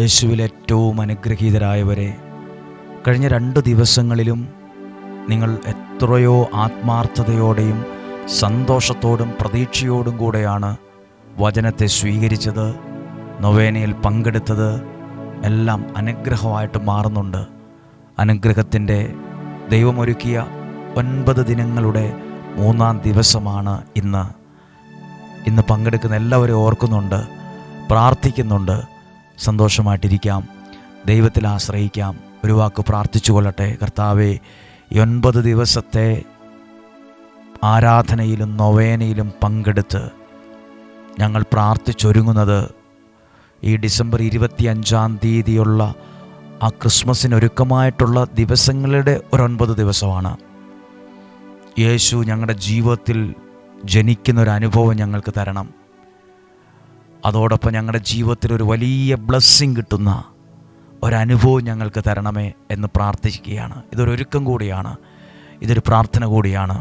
യേശുവിൽ ഏറ്റവും അനുഗ്രഹീതരായവരെ കഴിഞ്ഞ രണ്ട് ദിവസങ്ങളിലും നിങ്ങൾ എത്രയോ ആത്മാർത്ഥതയോടെയും സന്തോഷത്തോടും പ്രതീക്ഷയോടും കൂടെയാണ് വചനത്തെ സ്വീകരിച്ചത് നൊവേനയിൽ പങ്കെടുത്തത്. എല്ലാം അനുഗ്രഹമായിട്ട് മാറുന്നുണ്ട്. അനുഗ്രഹത്തിന്റെ ദൈവമൊരുക്കിയ ഒൻപത് ദിനങ്ങളുടെ മൂന്നാം ദിവസമാണ് ഇന്ന്. ഇന്ന് പങ്കെടുക്കുന്ന എല്ലാവരും ഓർക്കുന്നുണ്ട് പ്രാർത്ഥിക്കുന്നുണ്ട്. സന്തോഷമായിട്ടിരിക്കാം. ദൈവത്തിൽ ആശ്രയിക്കാം. ഒരു വാക്ക് പ്രാർത്ഥിച്ചു കൊള്ളട്ടെ കർത്താവെ ഒൻപത് ദിവസത്തെ ആരാധനയിലും നൊവേനയിലും പങ്കെടുത്ത് ഞങ്ങൾ പ്രാർത്ഥിച്ചൊരുങ്ങുന്നത് ഈ ഡിസംബർ ഇരുപത്തി അഞ്ചാം തീയതിയുള്ള ആ ക്രിസ്മസിനൊരുക്കമായിട്ടുള്ള ദിവസങ്ങളുടെ ഒരൊൻപത് ദിവസമാണ്. യേശു ഞങ്ങളുടെ ജീവിതത്തിൽ ജനിക്കുന്നൊരനുഭവം ഞങ്ങൾക്ക് തരണം. അതോടൊപ്പം ഞങ്ങളുടെ ജീവിതത്തിൽ ഒരു വലിയ ബ്ലെസ്സിങ് കിട്ടുന്ന ഒരനുഭവം ഞങ്ങൾക്ക് തരണമേ എന്ന് പ്രാർത്ഥിക്കുകയാണ്. ഇതൊരു ഒരുക്കം കൂടിയാണ്. ഇതൊരു പ്രാർത്ഥന കൂടിയാണ്.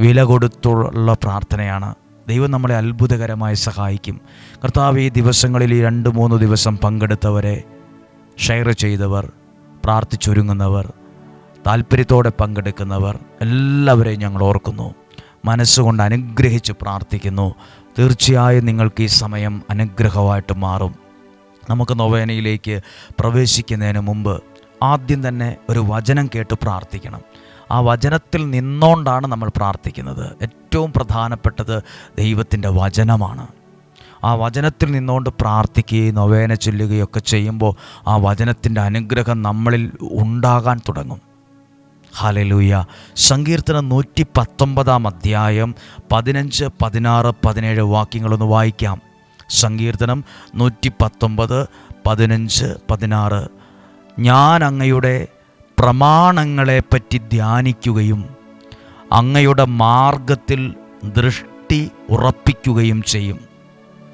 വില കൊടുത്തുള്ള പ്രാർത്ഥനയാണ്. ദൈവം നമ്മളെ അത്ഭുതകരമായി സഹായിക്കും. കർത്താവ് ഈ ദിവസങ്ങളിൽ ഈ രണ്ട് മൂന്ന് ദിവസം പങ്കെടുത്തവരെ ഷെയർ ചെയ്തവർ പ്രാർത്ഥിച്ചൊരുങ്ങുന്നവർ താല്പര്യത്തോടെ പങ്കെടുക്കുന്നവർ എല്ലാവരെയും ഞങ്ങൾ ഓർക്കുന്നു. മനസ്സുകൊണ്ട് അനുഗ്രഹിച്ച് പ്രാർത്ഥിക്കുന്നു. തീർച്ചയായും നിങ്ങൾക്ക് ഈ സമയം അനുഗ്രഹമായിട്ട് മാറും. നമുക്ക് നൊവേനയിലേക്ക് പ്രവേശിക്കുന്നതിന് മുമ്പ് ആദ്യം തന്നെ ഒരു വചനം കേട്ട് പ്രാർത്ഥിക്കണം. ആ വചനത്തിൽ നിന്നുകൊണ്ടാണ് നമ്മൾ പ്രാർത്ഥിക്കുന്നത്. ഏറ്റവും പ്രധാനപ്പെട്ടത് ദൈവത്തിന്റെ വചനമാണ്. ആ വചനത്തിൽ നിന്നുകൊണ്ട് പ്രാർത്ഥിക്കുകയും നൊവേന ചൊല്ലുകയൊക്കെ ചെയ്യുമ്പോൾ ആ വചനത്തിന്റെ അനുഗ്രഹം നമ്മളിൽ ഉണ്ടാകാൻ തുടങ്ങും. ഹാലലൂയ. സങ്കീർത്തനം നൂറ്റി പത്തൊമ്പതാം അധ്യായം പതിനഞ്ച് പതിനാറ് പതിനേഴ് വാക്യങ്ങളൊന്ന് വായിക്കാം. സങ്കീർത്തനം നൂറ്റി പത്തൊമ്പത് പതിനഞ്ച് പതിനാറ്. ഞാൻ അങ്ങയുടെ പ്രമാണങ്ങളെപ്പറ്റി ധ്യാനിക്കുകയും അങ്ങയുടെ മാർഗത്തിൽ ദൃഷ്ടി ഉറപ്പിക്കുകയും ചെയ്യും.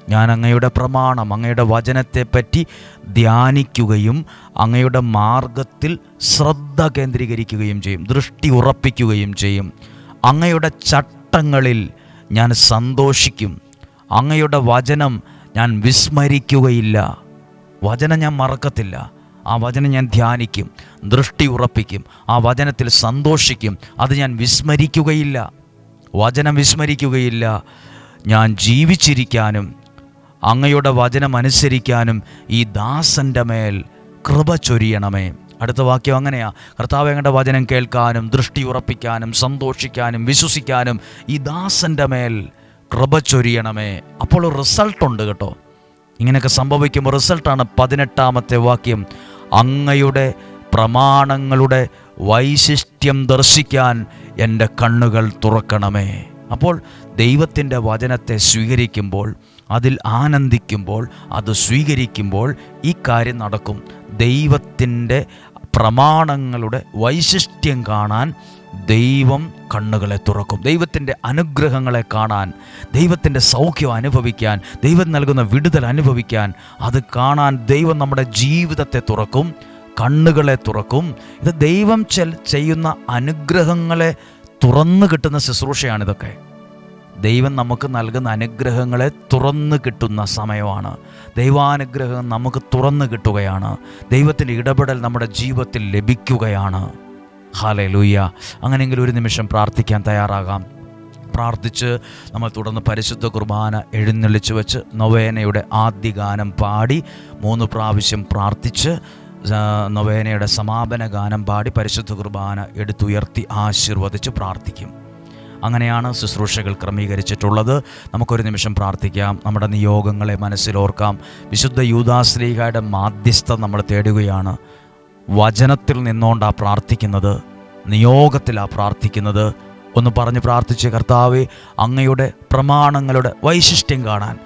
ഞാൻ അങ്ങയുടെ പ്രമാണം അങ്ങയുടെ വചനത്തെപ്പറ്റി ധ്യാനിക്കുകയും അങ്ങയുടെ മാർഗത്തിൽ ശ്രദ്ധ കേന്ദ്രീകരിക്കുകയും ചെയ്യും ദൃഷ്ടി ഉറപ്പിക്കുകയും ചെയ്യും. അങ്ങയുടെ ചട്ടങ്ങളിൽ ഞാൻ സന്തോഷിക്കും അങ്ങയുടെ വചനം ഞാൻ വിസ്മരിക്കുകയില്ല. വചനം ഞാൻ മറക്കത്തില്ല ആ വചനം ഞാൻ ധ്യാനിക്കും ദൃഷ്ടി ഉറപ്പിക്കും ആ വചനത്തിൽ സന്തോഷിക്കും അത് ഞാൻ വിസ്മരിക്കുകയില്ല. വചനം വിസ്മരിക്കുകയില്ല ഞാൻ ജീവിച്ചിരിക്കാനും അങ്ങയുടെ വചനം അനുസരിക്കാനും ഈ ദാസന്റെ മേൽ കൃപ ചൊരിയണമേ. അടുത്ത വാക്യം അങ്ങനെയാ. കർത്താവ് ഞങ്ങളുടെ വചനം കേൾക്കാനും ദൃഷ്ടി ഉറപ്പിക്കാനും സന്തോഷിക്കാനും വിശ്വസിക്കാനും ഈ ദാസന്റെ മേൽ കൃപ ചൊരിയണമേ. അപ്പോൾ റിസൾട്ടുണ്ട് കേട്ടോ. ഇങ്ങനെയൊക്കെ സംഭവിക്കുമ്പോൾ റിസൾട്ടാണ് പതിനെട്ടാമത്തെ വാക്യം. അങ്ങയുടെ പ്രമാണങ്ങളുടെ വൈശിഷ്ട്യം ദർശിക്കാൻ എന്റെ കണ്ണുകൾ തുറക്കണമേ. അപ്പോൾ ദൈവത്തിന്റെ വചനത്തെ സ്വീകരിക്കുമ്പോൾ അതിൽ ആനന്ദിക്കുമ്പോൾ അത് സ്വീകരിക്കുമ്പോൾ ഈ കാര്യം നടക്കും. ദൈവത്തിന്റെ പ്രമാണങ്ങളുടെ വൈശിഷ്ട്യം കാണാൻ ദൈവം കണ്ണുകളെ തുറക്കും. ദൈവത്തിന്റെ അനുഗ്രഹങ്ങളെ കാണാൻ ദൈവത്തിന്റെ സൗഖ്യം അനുഭവിക്കാൻ ദൈവം നൽകുന്ന വിടുതൽ അനുഭവിക്കാൻ അത് കാണാൻ ദൈവം നമ്മുടെ ജീവിതത്തെ തുറക്കും കണ്ണുകളെ തുറക്കും. ഇത് ദൈവം ചെൽ ചെയ്യുന്ന അനുഗ്രഹങ്ങളെ തുറന്നു കിട്ടുന്ന ശുശ്രൂഷയാണിതൊക്കെ ദൈവം നമുക്ക് നൽകുന്ന അനുഗ്രഹങ്ങളെ തുറന്നു കിട്ടുന്ന സമയമാണ്. ദൈവാനുഗ്രഹം നമുക്ക് തുറന്നു കിട്ടുകയാണ്. ദൈവത്തിന്റെ ഇടപെടൽ നമ്മുടെ ജീവിതത്തിൽ ലഭിക്കുകയാണ്. ഹാലേ ലൂയ്യ അങ്ങനെയെങ്കിൽ ഒരു നിമിഷം പ്രാർത്ഥിക്കാൻ തയ്യാറാകാം. പ്രാർത്ഥിച്ച് നമ്മൾ തുടർന്ന് പരിശുദ്ധ കുർബാന എഴുന്നള്ളിച്ച് വെച്ച് നൊവേനയുടെ ആദ്യ ഗാനം പാടി മൂന്ന് പ്രാവശ്യം പ്രാർത്ഥിച്ച് നൊവേനയുടെ സമാപന ഗാനം പാടി പരിശുദ്ധ കുർബാന എടുത്തുയർത്തി ആശീർവദിച്ച് പ്രാർത്ഥിക്കും. അങ്ങനെയാണ് ശുശ്രൂഷകൾ ക്രമീകരിച്ചിട്ടുള്ളത്. നമുക്കൊരു നിമിഷം പ്രാർത്ഥിക്കാം. നമ്മുടെ നിയോഗങ്ങളെ മനസ്സിലോർക്കാം. വിശുദ്ധ യൂദാശ്ലീഹയുടെ മാധ്യസ്ഥ നമ്മൾ തേടുകയാണ്. വചനത്തിൽ നിന്നുകൊണ്ടാണ് പ്രാർത്ഥിക്കുന്നത്. നിയോഗത്തിലാണ് പ്രാർത്ഥിക്കുന്നത്. ഒന്ന് പറഞ്ഞ് പ്രാർത്ഥിച്ച് കർത്താവെ അങ്ങയുടെ പ്രമാണങ്ങളുടെ വൈശിഷ്ട്യം കാണാൻ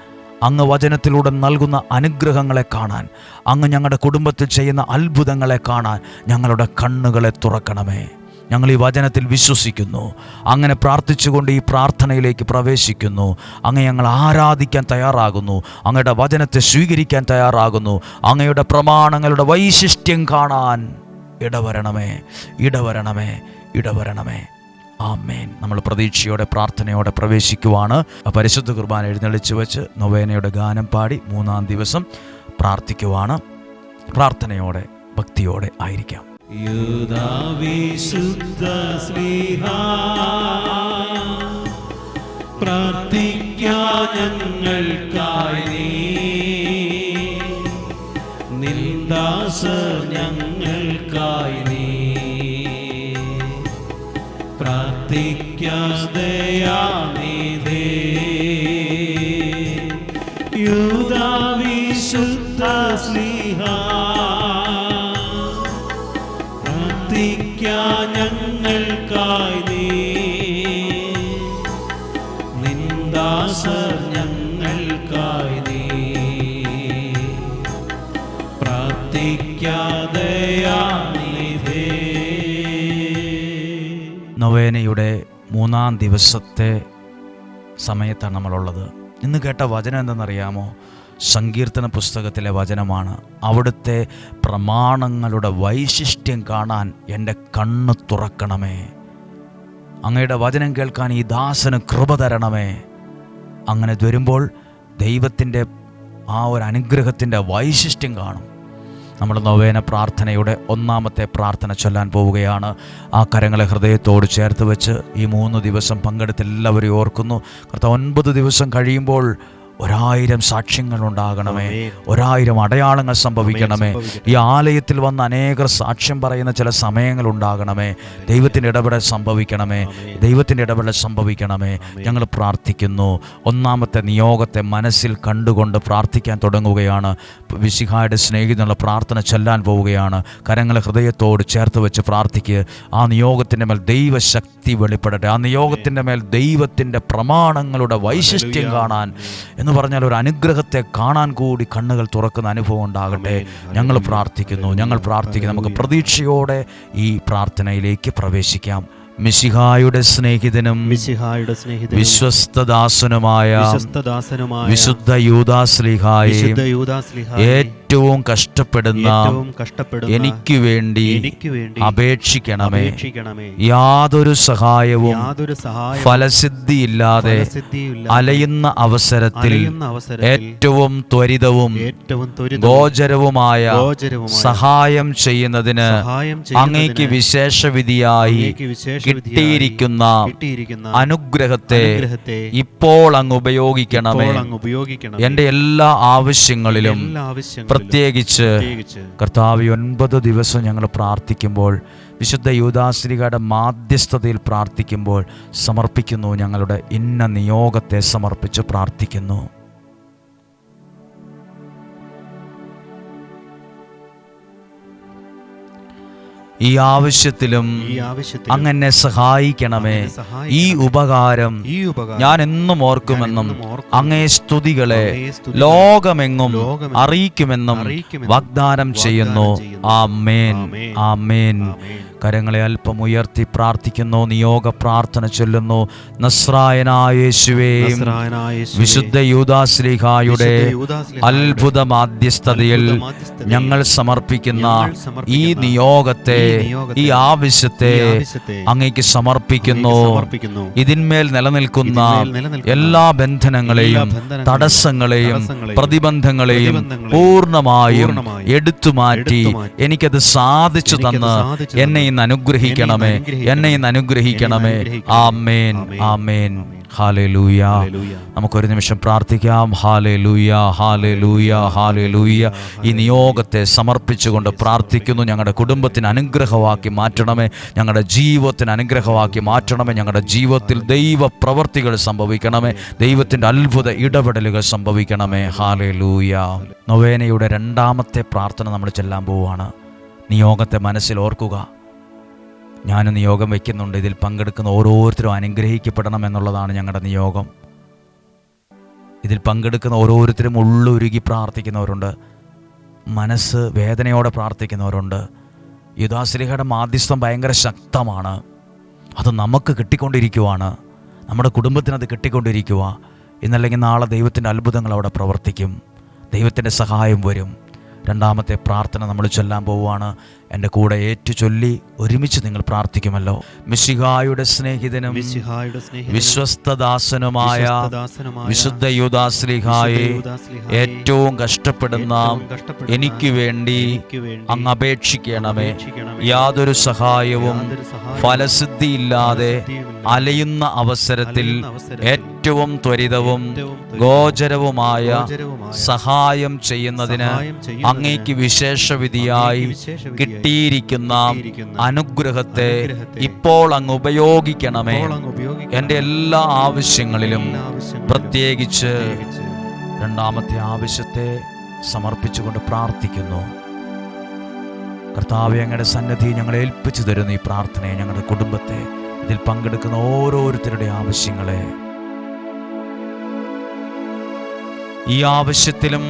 അങ്ങ് വചനത്തിലൂടെ നൽകുന്ന അനുഗ്രഹങ്ങളെ കാണാൻ അങ്ങ് ഞങ്ങളുടെ കുടുംബത്തിൽ ചെയ്യുന്ന അത്ഭുതങ്ങളെ കാണാൻ ഞങ്ങളുടെ കണ്ണുകളെ തുറക്കണമേ. ഞങ്ങൾ ഈ വചനത്തിൽ വിശ്വസിക്കുന്നു. അങ്ങനെ പ്രാർത്ഥിച്ചുകൊണ്ട് ഈ പ്രാർത്ഥനയിലേക്ക് പ്രവേശിക്കുന്നു. അങ്ങ് ഞങ്ങൾ ആരാധിക്കാൻ തയ്യാറാകുന്നു. അങ്ങയുടെ വചനത്തെ സ്വീകരിക്കാൻ തയ്യാറാകുന്നു. അങ്ങയുടെ പ്രമാണങ്ങളുടെ വൈശിഷ്ട്യം കാണാൻ ഇടവരണമേ ഇടവരണമേ ഇടവരണമേ. ആമേൻ. നമ്മൾ പ്രതീക്ഷയോടെ പ്രാർത്ഥനയോടെ പ്രവേശിക്കുവാണ്. പരിശുദ്ധ കുർബാന എഴുന്നള്ളിച്ച് വെച്ച് നൊവേനയുടെ ഗാനം പാടി മൂന്നാം ദിവസം പ്രാർത്ഥിക്കുവാണ്. പ്രാർത്ഥനയോടെ ഭക്തിയോടെ ആയിരിക്കാം. യൂദാവിശുദ്ധ സ്ലീഹ പ്രാർത്ഥിക്കാ ഞങ്ങൾക്കായി നീ. നിന്ദാസ മൂന്നാം ദിവസത്തെ സമയത്താണ് നമ്മളുള്ളത്. ഇന്ന് കേട്ട വചനം എന്തെന്നറിയാമോ? സങ്കീർത്തന പുസ്തകത്തിലെ വചനമാണ്. അവിടുത്തെ പ്രമാണങ്ങളുടെ വൈശിഷ്ട്യം കാണാൻ എന്റെ കണ്ണ് തുറക്കണമേ. അങ്ങയുടെ വചനം കേൾക്കാൻ ഈ ദാസന് കൃപ തരണമേ. അങ്ങനെ വരുമ്പോൾ ദൈവത്തിന്റെ ആ ഒരു അനുഗ്രഹത്തിന്റെ വൈശിഷ്ട്യം കാണും. നമ്മൾ നൊവേന പ്രാർത്ഥനയുടെ ഒന്നാമത്തെ പ്രാർത്ഥന ചൊല്ലാൻ പോവുകയാണ്. ആ കരങ്ങളെ ഹൃദയത്തോട് ചേർത്ത് വെച്ച് ഈ മൂന്ന് ദിവസം പങ്കെടുത്ത് എല്ലാവരും ഓർക്കുന്നു. കർത്താവ് ഒൻപത് ദിവസം കഴിയുമ്പോൾ ഒരായിരം സാക്ഷ്യങ്ങൾ ഉണ്ടാകണമേ. ഒരായിരം അടയാളങ്ങൾ സംഭവിക്കണമേ. ഈ ആലയത്തിൽ വന്ന് അനേകർ സാക്ഷ്യം പറയുന്ന ചില സമയങ്ങൾ ഉണ്ടാകണമേ. ദൈവത്തിന്റെ ഇടപെടൽ സംഭവിക്കണമേ. ദൈവത്തിന്റെ ഇടപെടൽ സംഭവിക്കണമേ. ഞങ്ങൾ പ്രാർത്ഥിക്കുന്നു. ഒന്നാമത്തെ നിയോഗത്തെ മനസ്സിൽ കണ്ടുകൊണ്ട് പ്രാർത്ഥിക്കാൻ തുടങ്ങുകയാണ്. വിശിഹായുടെ സ്നേഹിതനുള്ള പ്രാർത്ഥന ചെല്ലാൻ പോവുകയാണ്. കരങ്ങൾ ഹൃദയത്തോട് ചേർത്ത് വെച്ച് പ്രാർത്ഥിക്കുക ആ നിയോഗത്തിന്റെ മേൽ ദൈവശക്തി വെളിപ്പെടട്ടെ. ആ നിയോഗത്തിന്റെ മേൽ ദൈവത്തിന്റെ പ്രമാണങ്ങളുടെ വൈശിഷ്ട്യം കാണാൻ എന്ന് പറഞ്ഞാൽ ഒരു അനുഗ്രഹത്തെ കാണാൻ കൂടി കണ്ണുകൾ തുറക്കുന്ന അനുഭവം ഉണ്ടാകട്ടെ. ഞങ്ങൾ പ്രാർത്ഥിക്കുന്നു. ഞങ്ങൾ പ്രാർത്ഥിക്കുന്നു. നമുക്ക് പ്രതീക്ഷയോടെ ഈ പ്രാർത്ഥനയിലേക്ക് പ്രവേശിക്കാം. മിശിഹായുടെ സ്നേഹിതനും മിശിഹായുടെ സ്നേഹിതനും വിശ്വസ്തദാസനുമായ വിശ്വസ്തദാസനുമായ വിശുദ്ധ യൂദാസ്ലിഹായെ വിശുദ്ധ യൂദാസ്ലിഹായെ ഏറ്റവും കഷ്ടപ്പെടുന്ന എനിക്ക് വേണ്ടി എനിക്ക് വേണ്ടി അപേക്ഷിക്കണമേ. യാതൊരു സഹായവും ഫലസിദ്ധിയില്ലാതെ ഫലസിദ്ധിയില്ല അലയുന്ന അവസരത്തിൽ ഏറ്റവും ത്വരിതവും ഗോചരവുമായ സഹായം ചെയ്യുന്നതിന് സഹായം അങ്ങേക്ക് വിശേഷ വിധിയായി അങ്ങേക്ക് വിശേഷവിധിയായി കിട്ടിയിരിക്കുന്ന അനുഗ്രഹത്തെ ഇപ്പോൾ അങ്ങ് ഉപയോഗിക്കണമേ. എന്റെ എല്ലാ ആവശ്യങ്ങളിലും പ്രത്യേകിച്ച് കർത്താവ് ഒൻപത് ദിവസം ഞങ്ങൾ പ്രാർത്ഥിക്കുമ്പോൾ വിശുദ്ധ യൂദാശ്രീകയുടെ മാധ്യസ്ഥതയിൽ പ്രാർത്ഥിക്കുമ്പോൾ സമർപ്പിക്കുന്നു ഞങ്ങളുടെ ഇന്ന നിയോഗത്തെ സമർപ്പിച്ച് പ്രാർത്ഥിക്കുന്നു. ഈ ആവശ്യത്തിലും അങ്ങ് എന്നെ അങ്ങനെ സഹായിക്കണമേ. ഈ ഉപകാരം ഞാൻ എന്നും ഓർക്കുമെന്നും. അങ്ങേ സ്തുതികളെ ലോകമെങ്ങും അറിയിക്കുമെന്നും വാഗ്ദാനം ചെയ്യുന്നു. ആ മേൻ ആ ആമേൻ. കരങ്ങളെ അല്പം ഉയർത്തി പ്രാർത്ഥിക്കുന്നു. നിയോഗ പ്രാർത്ഥന ചൊല്ലുന്നു. നസ്രായനായ യേശുവേ, വിശുദ്ധ യൂദാശ്ലീഹായുടെ അത്ഭുത മാധ്യസ്ഥതയിൽ ഞങ്ങൾ സമർപ്പിക്കുന്ന ഈ നിയോഗത്തെ ഈ ഈ ആവശ്യത്തെ അങ്ങേക്ക് സമർപ്പിക്കുന്നു. ഇതിന്മേൽ നിലനിൽക്കുന്ന എല്ലാ ബന്ധനങ്ങളെയും തടസ്സങ്ങളെയും പ്രതിബന്ധങ്ങളെയും പൂർണമായും എടുത്തു എടുത്തുമാറ്റി എടുത്തുമാറ്റി എനിക്കത് സാധിച്ചു തന്ന് എന്നെ തന്ന് ഇന്ന് അനുഗ്രഹിക്കണമേ. എന്നെ ഇന്ന് അനുഗ്രഹിക്കണമേ. ആമേൻ. ആമേൻ. ഹാലേ ലൂയ. നമുക്കൊരു നിമിഷം പ്രാർത്ഥിക്കാം. ഹാലേ ലൂയ ഹാലേ ലൂയ ഹാലേ ലൂയ ഈ നിയോഗത്തെ സമർപ്പിച്ചുകൊണ്ട് പ്രാർത്ഥിക്കുന്നു. ഞങ്ങളുടെ കുടുംബത്തിന് അനുഗ്രഹമാക്കി മാറ്റണമേ. ഞങ്ങളുടെ ജീവിതത്തിന് അനുഗ്രഹമാക്കി മാറ്റണമേ. ഞങ്ങളുടെ ജീവിതത്തിൽ ദൈവ പ്രവർത്തികൾ സംഭവിക്കണമേ. ദൈവത്തിന്റെ അത്ഭുത ഇടപെടലുകൾ സംഭവിക്കണമേ. ഹാലേ ലൂയ നൊവേനയുടെ രണ്ടാമത്തെ പ്രാർത്ഥന നമ്മൾ ചെല്ലാൻ പോവുകയാണ്. നിയോഗത്തെ മനസ്സിൽ ഓർക്കുക. ഞാൻ നിയോഗം വയ്ക്കുന്നുണ്ട് ഇതിൽ പങ്കെടുക്കുന്ന ഓരോരുത്തരും അനുഗ്രഹിക്കപ്പെടണം എന്നുള്ളതാണ് ഞങ്ങളുടെ നിയോഗം. ഇതിൽ പങ്കെടുക്കുന്ന ഓരോരുത്തരും ഉള്ളുരുകി പ്രാർത്ഥിക്കുന്നവരുണ്ട്. മനസ്സ് വേദനയോടെ പ്രാർത്ഥിക്കുന്നവരുണ്ട്. യുദാശ്രീഹയുടെ മാധ്യസ്ഥം ഭയങ്കര ശക്തമാണ്. അത് നമുക്ക് കിട്ടിക്കൊണ്ടിരിക്കുവാണ്. നമ്മുടെ കുടുംബത്തിനത് കിട്ടിക്കൊണ്ടിരിക്കുക ഇന്നല്ലെങ്കിൽ നാളെ ദൈവത്തിന്റെ അത്ഭുതങ്ങൾ അവിടെ പ്രവർത്തിക്കും. ദൈവത്തിന്റെ സഹായം വരും. രണ്ടാമത്തെ പ്രാർത്ഥന നമ്മൾ ചൊല്ലാൻ പോവുകയാണ്. എന്റെ കൂടെ ഏറ്റു ചൊല്ലി ഒരുമിച്ച് നിങ്ങൾ പ്രാർത്ഥിക്കുമല്ലോ. മിശിഹായുടെ സ്നേഹിതനും വിശ്വസ്തദാസനുമായ വിശുദ്ധ യുദാശ്രീഹായെ ഏറ്റവും കഷ്ടപ്പെടുന്ന എനിക്ക് വേണ്ടി അങ്ങ് അപേക്ഷിക്കണമേ. യാതൊരു സഹായവും ഫലസിദ്ധിയില്ലാതെ അലയുന്ന അവസരത്തിൽ ഏറ്റവും ഏറ്റവും ത്വരിതവും ഗോചരവുമായ സഹായം ചെയ്യുന്നതിന് അങ്ങേക്ക് വിശേഷവിധിയായി കിട്ടിയിരിക്കുന്ന അനുഗ്രഹത്തെ ഇപ്പോൾ അങ്ങ് ഉപയോഗിക്കണമേ. എന്റെ എല്ലാ ആവശ്യങ്ങളിലും പ്രത്യേകിച്ച് രണ്ടാമത്തെ ആവശ്യത്തെ സമർപ്പിച്ചുകൊണ്ട് പ്രാർത്ഥിക്കുന്നു. കർത്താവ് ഞങ്ങളുടെ സന്നദ്ധി ഞങ്ങളെ ഏൽപ്പിച്ചു തരുന്ന ഈ പ്രാർത്ഥനയെ ഞങ്ങളുടെ കുടുംബത്തെ. ഇതിൽ പങ്കെടുക്കുന്ന ഓരോരുത്തരുടെ ആവശ്യങ്ങളെ ഈ ആവശ്യത്തിലും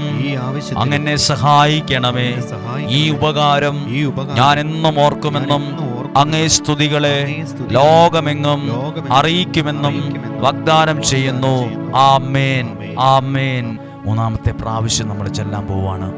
അങ്ങനെ സഹായിക്കണമേ. ഈ ഉപകാരം ഞാൻ എന്നും ഓർക്കുമെന്നും. അങ്ങേ സ്തുതികളെ ലോകമെങ്ങും അറിയിക്കുമെന്നും വാഗ്ദാനം ചെയ്യുന്നു. ആമേൻ. ആമേൻ. മൂന്നാമത്തെ പ്രാവശ്യം നമ്മൾ ചെല്ലാൻ പോവാണ്.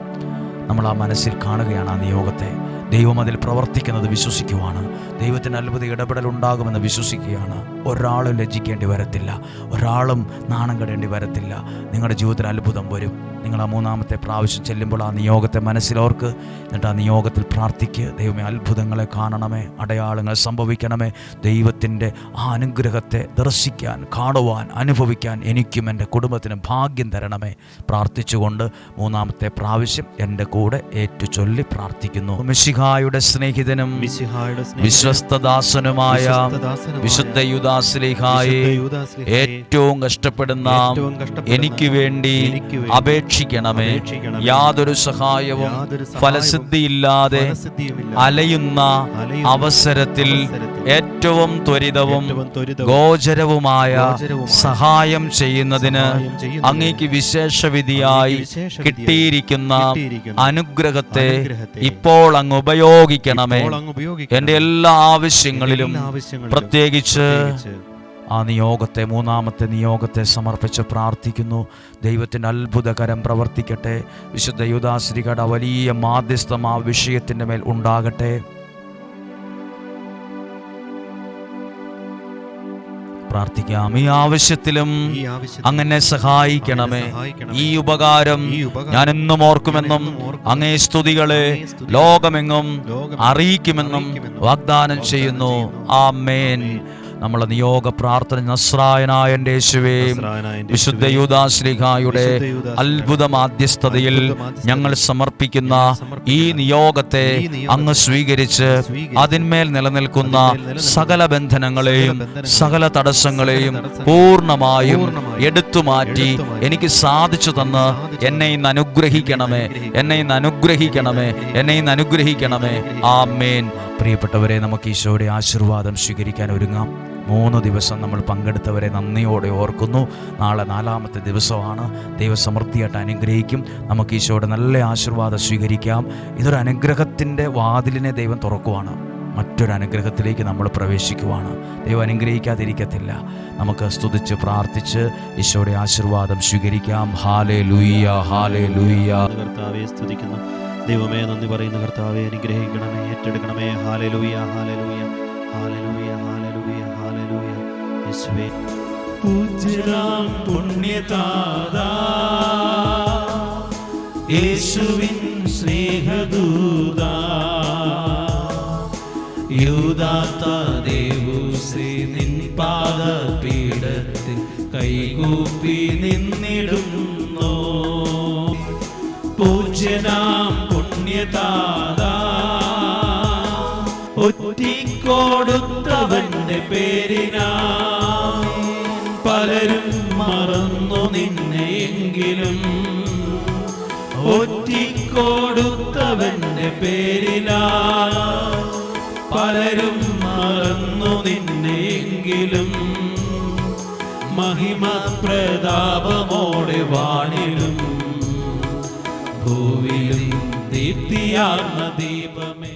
നമ്മൾ ആ മനസ്സിൽ കാണുകയാണ് ആ നിയോഗത്തെ. ദൈവം അതിൽ പ്രവർത്തിക്കുന്നത് വിശ്വസിക്കുവാണ്. ദൈവത്തിന് അത്ഭുത ഇടപെടൽ ഉണ്ടാകുമെന്ന് വിശ്വസിക്കുകയാണ്. ഒരാളും ലജ്ജിക്കേണ്ടി വരത്തില്ല. ഒരാളും നാണം കെടേണ്ടി വരത്തില്ല. നിങ്ങളുടെ ജീവിതത്തിൽ അത്ഭുതം വരും. നിങ്ങൾ ആ മൂന്നാമത്തെ പ്രാവശ്യം ചെല്ലുമ്പോൾ ആ നിയോഗത്തെ മനസ്സിലോർക്ക്. എന്നിട്ട് ആ നിയോഗത്തിൽ പ്രാർത്ഥിക്കുക ദൈവമേ അത്ഭുതങ്ങളെ കാണണമേ അടയാളങ്ങൾ സംഭവിക്കണമേ. ദൈവത്തിന്റെ ആ അനുഗ്രഹത്തെ ദർശിക്കാൻ കാണുവാൻ അനുഭവിക്കാൻ എനിക്കും എന്റെ കുടുംബത്തിനും ഭാഗ്യം തരണമേ. പ്രാർത്ഥിച്ചുകൊണ്ട് മൂന്നാമത്തെ പ്രാവശ്യം എന്റെ കൂടെ ഏറ്റു ചൊല്ലി പ്രാർത്ഥിക്കുന്നു. മിശിഹായുടെ സ്നേഹിതനും വിശ്വസ്തദാസനുമായ വിശുദ്ധ വിശുദ്ധ യൂദാസ്ലിഹായെ ഏറ്റവും കഷ്ടപ്പെടുന്ന എനിക്ക് വേണ്ടി അപേക്ഷിക്കണമേ. യാതൊരു സഹായവും ഫലസിദ്ധിയില്ലാതെ അലയുന്ന അവസരത്തിൽ ഏറ്റവും ത്വരിതവും ഗോചരവുമായ സഹായം ചെയ്യുന്നതിന് അങ്ങേക്ക് വിശേഷവിധിയായി കിട്ടിയിരിക്കുന്ന അനുഗ്രഹത്തെ ഇപ്പോൾ അങ്ങ് ഉപയോഗിക്കണമേ. എന്റെ എന്റെ എല്ലാ ആവശ്യങ്ങളിലും പ്രത്യേകിച്ച് ആ നിയോഗത്തെ മൂന്നാമത്തെ നിയോഗത്തെ സമർപ്പിച്ച് പ്രാർത്ഥിക്കുന്നു. ദൈവത്തിന്റെ അത്ഭുതകരം പ്രവർത്തിക്കട്ടെ. വിശുദ്ധ യുദാശ്രീകട വലിയ മാധ്യസ്ഥം ആ വിഷയത്തിന്റെ മേൽ ഉണ്ടാകട്ടെ. പ്രാർത്ഥിക്കാം. ഈ ആവശ്യത്തിലും അങ്ങനെ സഹായിക്കണമേ. ഈ ഉപകാരം ഞാൻ എന്നും ഓർക്കുമെന്നും. അങ്ങേ സ്തുതികളെ ലോകമെങ്ങും അറിയിക്കുമെന്നും വാഗ്ദാനം ചെയ്യുന്നു. ആ ആമേൻ. നമ്മളെ നിയോഗ പ്രാർത്ഥന നസ്രായനായ യേശുവേ വിശുദ്ധ വിശുദ്ധ അത്ഭുത മാധ്യസ്ഥതയിൽ ഞങ്ങൾ സമർപ്പിക്കുന്ന ഈ നിയോഗത്തെ അങ്ങ് സ്വീകരിച്ച് അതിന്മേൽ നിലനിൽക്കുന്ന സകല ബന്ധനങ്ങളെയും സകല തടസ്സങ്ങളെയും പൂർണമായും എടുത്തു എടുത്തുമാറ്റി എനിക്ക് സാധിച്ചു തന്ന് എന്നെ ഇന്ന് അനുഗ്രഹിക്കണമേ എന്നെ ഇന്ന് അനുഗ്രഹിക്കണമേ. എന്നെ ഇന്ന് അനുഗ്രഹിക്കണമേ. ആമേൻ. പ്രിയപ്പെട്ടവരെ നമുക്ക് ഈശോയുടെ ആശീർവാദം സ്വീകരിക്കാൻ ഒരുങ്ങാം. മൂന്ന് ദിവസം നമ്മൾ പങ്കെടുത്തവരെ നന്ദിയോടെ ഓർക്കുന്നു. നാളെ നാലാമത്തെ ദിവസമാണ്. ദൈവസമൃദ്ധിയായിട്ട് അനുഗ്രഹിക്കും. നമുക്ക് ഈശോയുടെ നല്ല ആശീർവാദം സ്വീകരിക്കാം. ഇതൊരു അനുഗ്രഹത്തിന്റെ വാതിലിനെ ദൈവം തുറക്കുവാണ്. മറ്റൊരു അനുഗ്രഹത്തിലേക്ക് നമ്മൾ പ്രവേശിക്കുവാണ്. ദൈവം അനുഗ്രഹിക്കാതിരിക്കത്തില്ല. നമുക്ക് സ്തുതിച്ച് പ്രാർത്ഥിച്ച് ഈശോയുടെ ആശീർവാദം സ്വീകരിക്കാം. ഹാലേ ലൂയ്യ ഹാലേ ലൂയ്യ കർത്താവെ സ്തുതിക്കുന്നു. ദൈവമേ നന്ദി പറയുന്ന കർത്താവെ അനുഗ്രഹിക്കണമേ ഏറ്റെടുക്കണമേ. Hallelujah hallelujah hallelujah hallelujah hallelujah യേശുവേ. പൂജ്യരാം പുണ്യതാദാ യേശുവിൻ സ്നേഹദൂതാ. യൂദാത്ത ദേവൂശ്രീ നിൻ പാദപീഠത്തിൽ കൈകൂപ്പി നിന്നിടുന്നു. പൂജ്യനാം ഒറ്റിക്കൊടുത്തവന്റെ പേരിനാ. പലരും മറന്നു നിന്നെങ്കിലും ഒറ്റിക്കൊടുത്തവന്റെ പേരിനാ. പലരും മറന്നു നിന്നെങ്കിലും മഹിമ പ്രതാപമോടെ വാണിലും ഭൂവിലും ദീപ്തിയാർന്ന ദീപമേ